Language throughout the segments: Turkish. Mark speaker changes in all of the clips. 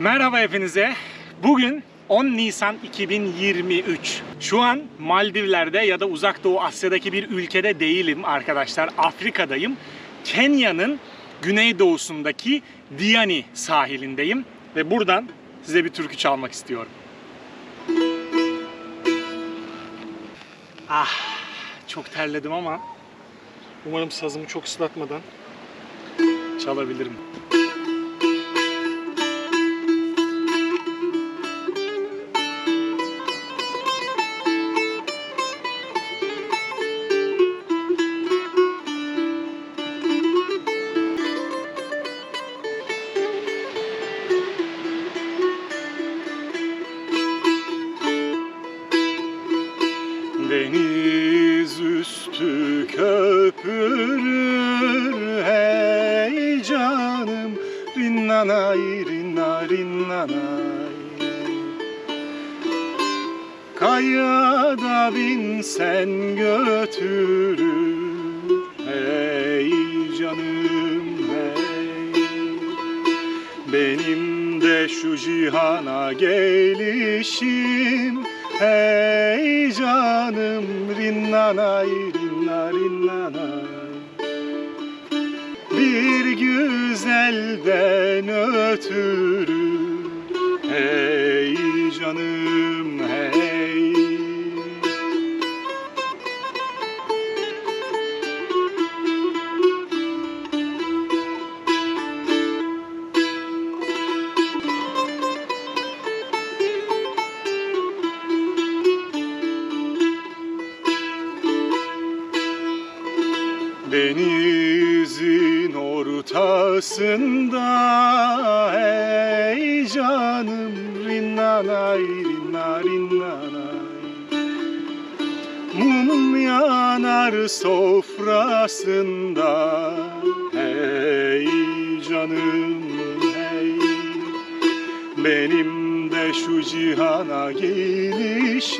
Speaker 1: Merhaba hepinize. Bugün 10 Nisan 2023. Şu an Maldivler'de ya da Uzak Doğu Asya'daki bir ülkede değilim arkadaşlar. Afrika'dayım. Kenya'nın güneydoğusundaki Diani sahilindeyim ve buradan size bir türkü çalmak istiyorum. Ah, çok terledim ama umarım sazımı çok ıslatmadan çalabilirim. Deniz üstü köpürür hey canım. Rinnanay rinna rinnanay. Kayada binsen götürür hey canım hey. Benim de şu cihana gelişim Hey canım rinnanay rinna rinnanay. Bir güzelden ötürü Hey canım Denizin ortasında hey canım rinnanay rinna rinnanay Mum yanar sofrasında hey canım hey. Benim de şu cihana gelişim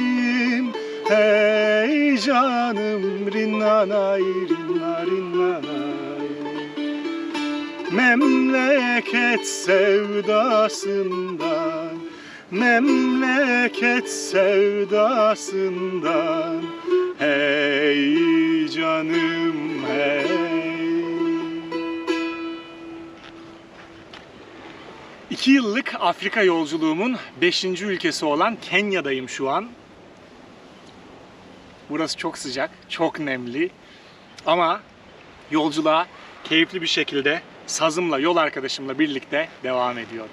Speaker 1: Hey canım rinnanay rinna rinnanay Memleket sevdasından Memleket sevdasından Hey canım hey İki yıllık Afrika yolculuğumun 5. ülkesi olan Kenya'dayım şu an. Burası çok sıcak, çok nemli. Ama yolculuğa keyifli bir şekilde sazımla, yol arkadaşımla birlikte devam ediyorum.